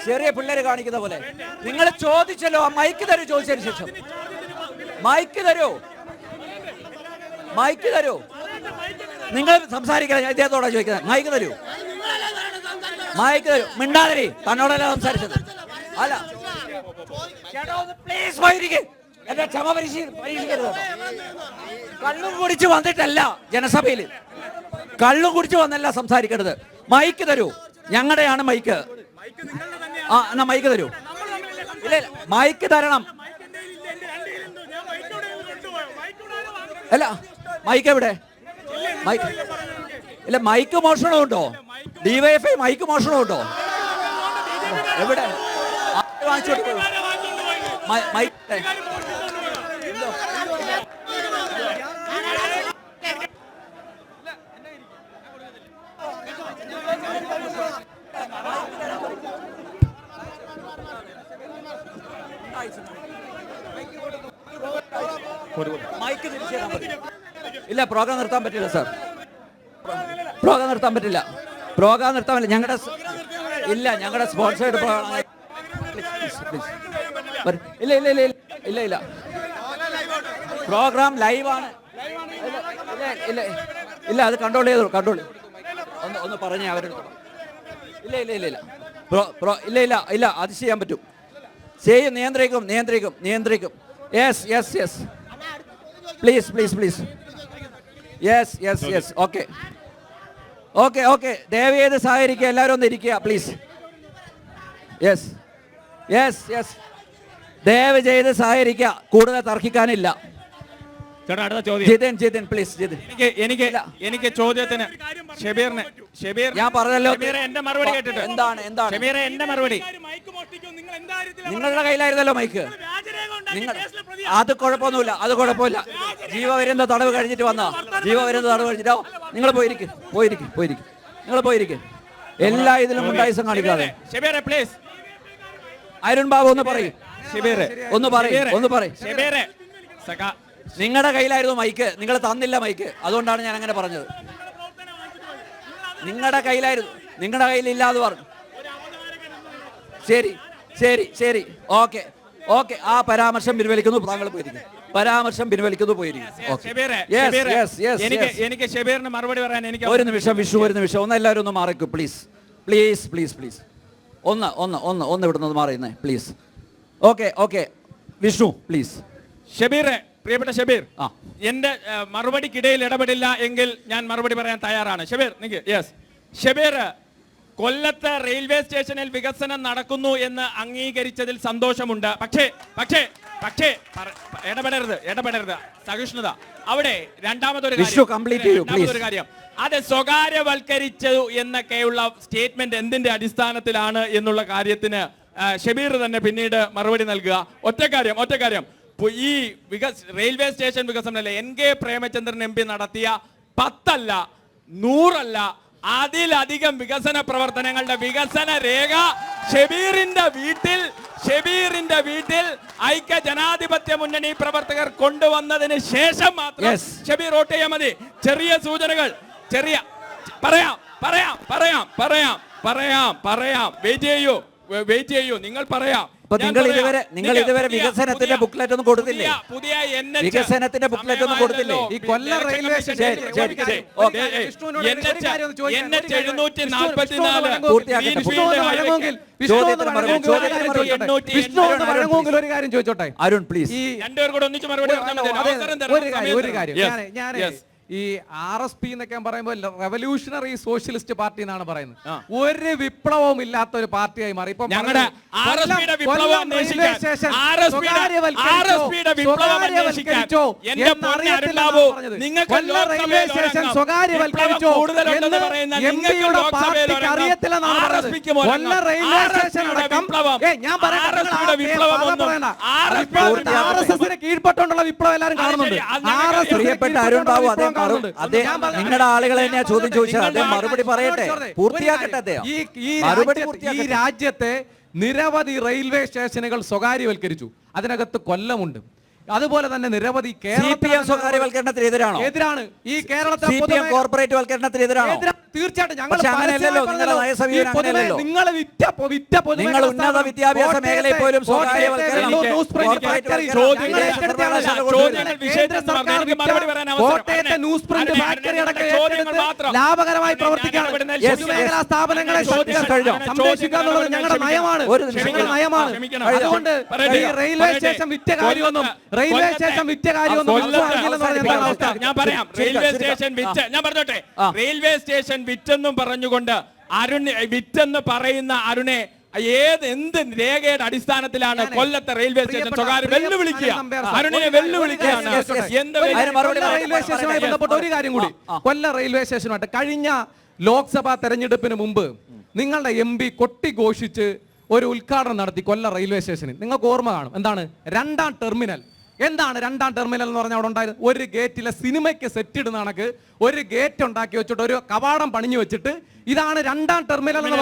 ചെറിയ പിള്ളേര് കാണിക്കുന്ന പോലെ. നിങ്ങൾ ചോദിച്ചല്ലോ ആ മൈക്ക് തരൂ ചോദിച്ചതിന് ശേഷം. മൈക്ക് തരൂ. മൈക്ക് തരൂ. നിങ്ങൾ സംസാരിക്കണം ഇദ്ദേഹത്തോടാ ചോദിക്കുന്നത്. മൈക്ക് തരൂ. മൈക്ക് തരൂ. മിണ്ടാതിരി. തന്നോടല്ല സംസാരിച്ചത്. അല്ല. പ്ലീസ് എന്റെ ക്ഷമ പരീക്ഷ പരീക്ഷിക്കരുത്. കള്ളും കുടിച്ച് വന്നിട്ടല്ല ജനസഭയിൽ കള്ളും കുടിച്ച് വന്നല്ല സംസാരിക്കരുത്. മൈക്ക് തരൂ. ഞങ്ങളുടെയാണ് മൈക്ക് ആ എന്നാ മൈക്ക് തരൂ. ഇല്ല, മൈക്ക് തരണം. അല്ല മൈക്ക് എവിടെ? മൈക്ക് ഇല്ല മൈക്ക് മോഷണമുണ്ടോ ഡിവൈഎഫ്ഐ മൈക്ക് മോഷണമുണ്ടോ എവിടെ മൈക്ക് എവിടെ? മൈക്ക് തിരിച്ചു. ഇല്ല പ്രോഗ്രാം നിർത്താൻ പറ്റില്ല സാർ. പ്രോഗ്രാം നിർത്താൻ പറ്റില്ല. പ്രോഗ്രാം നിർത്താൻ പറ്റില്ല. ഞങ്ങളുടെ ഇല്ല ഞങ്ങളുടെ സ്പോൺസേഡ് പ്രോഗ്രാം ഇല്ല ഇല്ല ഇല്ല ഇല്ല ഇല്ല ഇല്ല. പ്രോഗ്രാം ലൈവാണ്. ഇല്ല ഇല്ല ഇല്ല അത് കൺട്രോൾ ചെയ്തോളൂ കൺട്രോൾ. ഒന്ന് ഒന്ന് പറഞ്ഞേ അവരെടുത്ത് ഇല്ല ഇല്ല ഇല്ല ഇല്ല. പ്രോ പ്രോ ഇല്ല ഇല്ല ഇല്ല അത് ചെയ്യാൻ പറ്റും. ചെയ്യും നിയന്ത്രിക്കും നിയന്ത്രിക്കും നിയന്ത്രിക്കും. Yes yes yes please please please yes yes yes okay okay okay ദയവ് ചെയ്ത് സഹകരിക്കുക. എല്ലാവരും ഒന്ന് ഇരിക്കുക പ്ലീസ് യെസ് യെസ് യെസ് ദയവ് ചെയ്ത് സഹകരിക്കുക. കൂടുതൽ തർക്കിക്കാനില്ല. ചേട്ടാ അടുത്ത ചോദ്യം. ജിതിൻ ജിതിൻ പ്ലീസ് ജിതിൻ. എനിക്ക് എനിക്ക് എനിക്ക് ചോദ്യത്തിന് ഷബീറിന് ഷബീർ ഞാൻ പറഞ്ഞല്ലോ. എന്റെ മറുപടി കേട്ടിട്ട് എന്താണ് എന്താണ്? ഷബീറെ എന്റെ മറുപടി. നിങ്ങളുടെ കയ്യിലായിരുന്നല്ലോ മൈക്ക്. നിങ്ങൾ അത് കുഴപ്പമൊന്നുമില്ല അത് കുഴപ്പമില്ല. ജീവപര്യന്ത തടവ് കഴിഞ്ഞിട്ട് വന്നാ? ജീവപര്യന്ത തടവ് കഴിഞ്ഞിട്ടോ നിങ്ങൾ പോയിരിക്കും പോയിരിക്കും പോയിരിക്കും. നിങ്ങൾ പോയിരിക്കും. എല്ലാ ഇതിലും ഉണ്ടായിസം കാണിക്കാതെ അരുൺ ബാബു ഒന്ന് പറയും. ഒന്ന് പറയും ഒന്ന് പറയും. നിങ്ങളുടെ കയ്യിലായിരുന്നു മൈക്ക്. നിങ്ങൾ തന്നില്ല മൈക്ക്. അതുകൊണ്ടാണ് ഞാൻ അങ്ങനെ പറഞ്ഞത്. നിങ്ങളുടെ കയ്യിലായിരുന്നു. നിങ്ങളുടെ കയ്യിലില്ലാതെ പറഞ്ഞു. ശരി ശരി ശരി. ഓക്കെ. ഓക്കെ ആ പരാമർശം പിൻവലിക്കുന്നു. താങ്കൾ പോയിരിക്കും പരാമർശം പിൻവലിക്കുന്നു പോയിരിക്കും എനിക്ക് ഷബീറിന് മറുപടി പറയാൻ എനിക്ക് ഒരു നിമിഷം വിഷു ഒരു നിമിഷം. ഒന്ന് എല്ലാവരും ഒന്ന് മാറിക്കൂ പ്ലീസ് പ്ലീസ് പ്ലീസ് പ്ലീസ് ഒന്ന് ഒന്ന് ഒന്ന് ഒന്ന് ഇവിടുന്ന് ഒന്ന് മാറിയുന്നേ please okay okay Vishnu please ഷബീറെ പ്രിയപ്പെട്ട ഷബീർ ആ. എന്റെ മറുപടിക്കിടയിൽ ഇടപെടില്ല എങ്കിൽ ഞാൻ മറുപടി പറയാൻ തയ്യാറാണ്. ഷബീർ നിക്ക് യെസ് ഷബീർ കൊല്ലത്ത് റെയിൽവേ സ്റ്റേഷനിൽ വികസനം നടക്കുന്നു എന്ന് അംഗീകരിച്ചതിൽ സന്തോഷമുണ്ട്. പക്ഷേ പക്ഷേ പക്ഷേ ഇടപെടരുത് ഇടപെടരുത്. സഹിഷ്ണുത അവിടെ രണ്ടാമതൊരു കാര്യം- രണ്ടാമതൊരു അത് സ്വകാര്യവൽക്കരിച്ചു എന്നൊക്കെയുള്ള സ്റ്റേറ്റ്മെന്റ് എന്തിന്റെ അടിസ്ഥാനത്തിലാണ് എന്നുള്ള കാര്യത്തിന് ഷബീർ തന്നെ പിന്നീട് മറുപടി നൽകുക. ഒറ്റ കാര്യം ഒറ്റ കാര്യം. ഈ വികസ റെയിൽവേ സ്റ്റേഷൻ വികസനം അല്ലെ N K Premachandran M P നടത്തിയ പത്തല്ല നൂറല്ല അതിലധികം വികസന പ്രവർത്തനങ്ങളുടെ വികസന രേഖ ഷെബീറിന്റെ വീട്ടിൽ ഷെബീറിന്റെ വീട്ടിൽ ഐക്യ ജനാധിപത്യ മുന്നണി പ്രവർത്തകർ കൊണ്ടുവന്നതിന് ശേഷം മാത്രം ഷെബീർ വോട്ട് ചെയ്യാൻ മതി. ചെറിയ സൂചനകൾ ചെറിയ പറയാം പറയാം പറയാം പറയാം പറയാം പറയാം. വെയിറ്റ് ചെയ്യൂ വെയിറ്റ് ചെയ്യൂ നിങ്ങൾ പറയാം. അപ്പൊ നിങ്ങൾ ഇതുവരെ നിങ്ങൾ ഇതുവരെ വികസനത്തിന്റെ ബുക്ക്ലെറ്റ് ഒന്നും കൊടുത്തില്ലേ? വികസനത്തിന്റെ ബുക്ക്ലെറ്റ് ഒന്നും കൊടുത്തില്ലേ? ഈ കൊല്ലം റെയിൽവേ സ്റ്റേഷൻ- ഒരു കാര്യം. ചോദിച്ചോട്ടെ. അരുൺ, പ്ലീസ് ഈ രണ്ടുപേർ കൂടെ ഒന്നിച്ച് മറുപടി ഒരു- കാര്യം ഒരു കാര്യം. ഞാൻ. ഈ ആർ എസ് പി എന്നൊക്കെ പറയുമ്പോൾ റെവല്യൂഷണറി സോഷ്യലിസ്റ്റ് പാർട്ടി എന്നാണ് പറയുന്നത് ഒരു വിപ്ലവവും ഇല്ലാത്ത ഒരു പാർട്ടിയായി മാറി ഇപ്പൊ ഞങ്ങളുടെ റെയിൽവേ സ്റ്റേഷൻ സ്വകാര്യവൽക്കരിച്ചോ, റെയിൽവേ പാർട്ടിക്ക് അറിയത്തില്ലെന്നാണ്. കൊല്ലം സ്റ്റേഷൻ അടക്കം ഞാൻ പേ- വിപ്ലവം എല്ലാവരും കാണുന്നുണ്ട് ആർ എസ് പ്രിയപ്പെട്ട അരുൺ ബാബു അദ്ദേഹം നിങ്ങളുടെ ആളുകളെ തന്നെ ചോദ്യം ചോദിച്ചത്. അദ്ദേഹം മറുപടി പറയട്ടെ? പൂർത്തിയാക്കട്ടെ അദ്ദേഹം? മറുപടി ഈ രാജ്യത്തെ നിരവധി റെയിൽവേ സ്റ്റേഷനുകൾ സ്വകാര്യവൽക്കരിച്ചു. അതിനകത്ത് കൊല്ലമുണ്ട്. അതുപോലെ തന്നെ നിരവധി കേരള പി എം സ്വകാര്യവൽക്കരണത്തിന് എതിരാണോ? എതിരാണ്. ഈ കേരളത്തെ സി പി എം കോർപ്പറേറ്റ് വൽക്കരണത്തിന് എതിരാണോ? എതിരാ- തീർച്ചയായിട്ടും ഞങ്ങൾ. നിങ്ങൾ വിറ്റ വിറ്റ നിങ്ങൾ ഉന്നത വിദ്യാഭ്യാസ മേഖലയിൽ പോലും കോട്ടയത്തെ ന്യൂസ് പ്രിന്റ് ഫാക്ടറി അടക്കം. ലാഭകരമായി പ്രവർത്തിക്കാനുള്ള പ്രവർത്തിക്കാൻ പൊതുമേഖലാ സ്ഥാപനങ്ങളെ? സംരക്ഷിക്കുക എന്നുള്ളത് ഞങ്ങളുടെ നയമാണ്. നയമാണ്. അതുകൊണ്ട് ഈ റെയിൽവേ സ്റ്റേഷൻ വിറ്റ കാര്യമൊന്നും റെയിൽവേ സ്റ്റേഷൻ വിറ്റ കാര്യമൊന്നും ഞാൻ പറയാം. റെയിൽവേ സ്റ്റേഷൻ വിറ്റ് ഞാൻ പറഞ്ഞോട്ടെ. റെയിൽവേ സ്റ്റേഷൻ വിറ്റെന്നും പറഞ്ഞുകൊണ്ട് അരുൺ വിറ്റെന്ന് പറയുന്ന അരുണെ ഏത് എന്ത് രേഖയുടെ അടിസ്ഥാനത്തിലാണ് കൊല്ലത്തെ റെയിൽവേ സ്റ്റേഷൻ സ്വകാര്യ വെല്ലുവിളിക്കുക? അരുണിനെ വെല്ലുവിളിക്കുകയാണ്. റെയിൽവേ സ്റ്റേഷനുമായി പറയാം. ബന്ധപ്പെട്ട ഒരു കാര്യം കൂടി. കൊല്ലം റെയിൽവേ സ്റ്റേഷനുമായിട്ട് കഴിഞ്ഞ ലോക്സഭാ തെരഞ്ഞെടുപ്പിന് മുമ്പ് നിങ്ങളുടെ എം പി കൊട്ടിഘോഷിച്ച് ഒരു ഉദ്ഘാടനം നടത്തി കൊല്ല റെയിൽവേ സ്റ്റേഷനിൽ. നിങ്ങൾക്ക് ഓർമ്മ കാണും. എന്താണ്? രണ്ടാം ടെർമിനൽ. എന്താണ് രണ്ടാം ടെർമിനൽ എന്ന് പറഞ്ഞാൽ അവിടെ ഉണ്ടായത്? ഒരു ഗേറ്റിലെ സിനിമയ്ക്ക് സെറ്റ് ഇടുന്ന കണക്ക്. ഒരു ഗേറ്റ് ഉണ്ടാക്കി വെച്ചിട്ട് ഒരു കവാടം പണിഞ്ഞു വെച്ചിട്ട് ഇതാണ് രണ്ടാം ടെർമിനൽ എന്ന്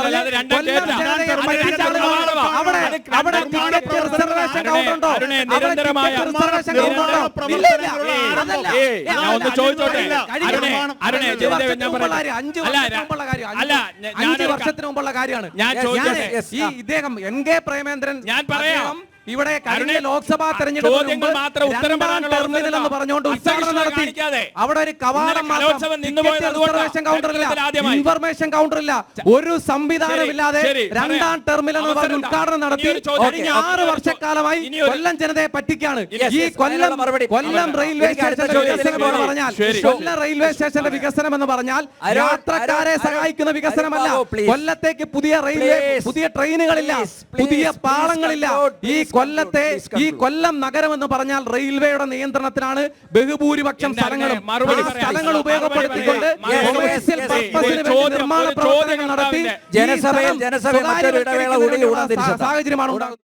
അഞ്ച് വർഷത്തിന് മുമ്പുള്ള കാര്യമാണ്. ഈ ഇദ്ദേഹം എൻ കെ പ്രേമേന്ദ്രൻ ഞാൻ പറയാം. ഇവിടെ കഴിഞ്ഞ ലോക്സഭാ തെരഞ്ഞെടുപ്പ് പറഞ്ഞുകൊണ്ട് ഉച്ചാരണം നടത്തി അവിടെ ഒരു കവാടം. റിസർവേഷൻ കൗണ്ടറില്ല. ഇൻഫർമേഷൻ കൗണ്ടറില്ല ഒരു സംവിധാനമില്ലാതെ രണ്ടാം. ടെർമിനൽ എന്ന് പറഞ്ഞ് ഉദ്ഘാടനം നടത്തി. ആറ് വർഷക്കാലമായി കൊല്ലം ജനതയെ പറ്റിക്കാണ് ഈ കൊല്ലം കൊല്ലം റെയിൽവേ സ്റ്റേഷന്റെ പറഞ്ഞാൽ കൊല്ലം റെയിൽവേ സ്റ്റേഷന്റെ വികസനം എന്ന് പറഞ്ഞാൽ യാത്രക്കാരെ സഹായിക്കുന്ന വികസനമല്ല കൊല്ലത്തേക്ക് പുതിയ റെയിൽവേ പുതിയ ട്രെയിനുകളില്ല പുതിയ പാളങ്ങളില്ല ഈ കൊല്ലത്തെ ഈ കൊല്ലം നഗരം എന്ന് പറഞ്ഞാൽ റെയിൽവേയുടെ നിയന്ത്രണത്തിലാണ് ബഹുഭൂരിപക്ഷം സ്ഥലങ്ങളും സ്ഥലങ്ങൾ ഉപയോഗപ്പെടുത്തിക്കൊണ്ട് നിർമ്മാണ പ്രവർത്തനങ്ങൾ നടത്തി ജനസഭയിൽ- ജനസഭയിൽ സാഹചര്യമാണ് ഉണ്ടാകുന്നത്.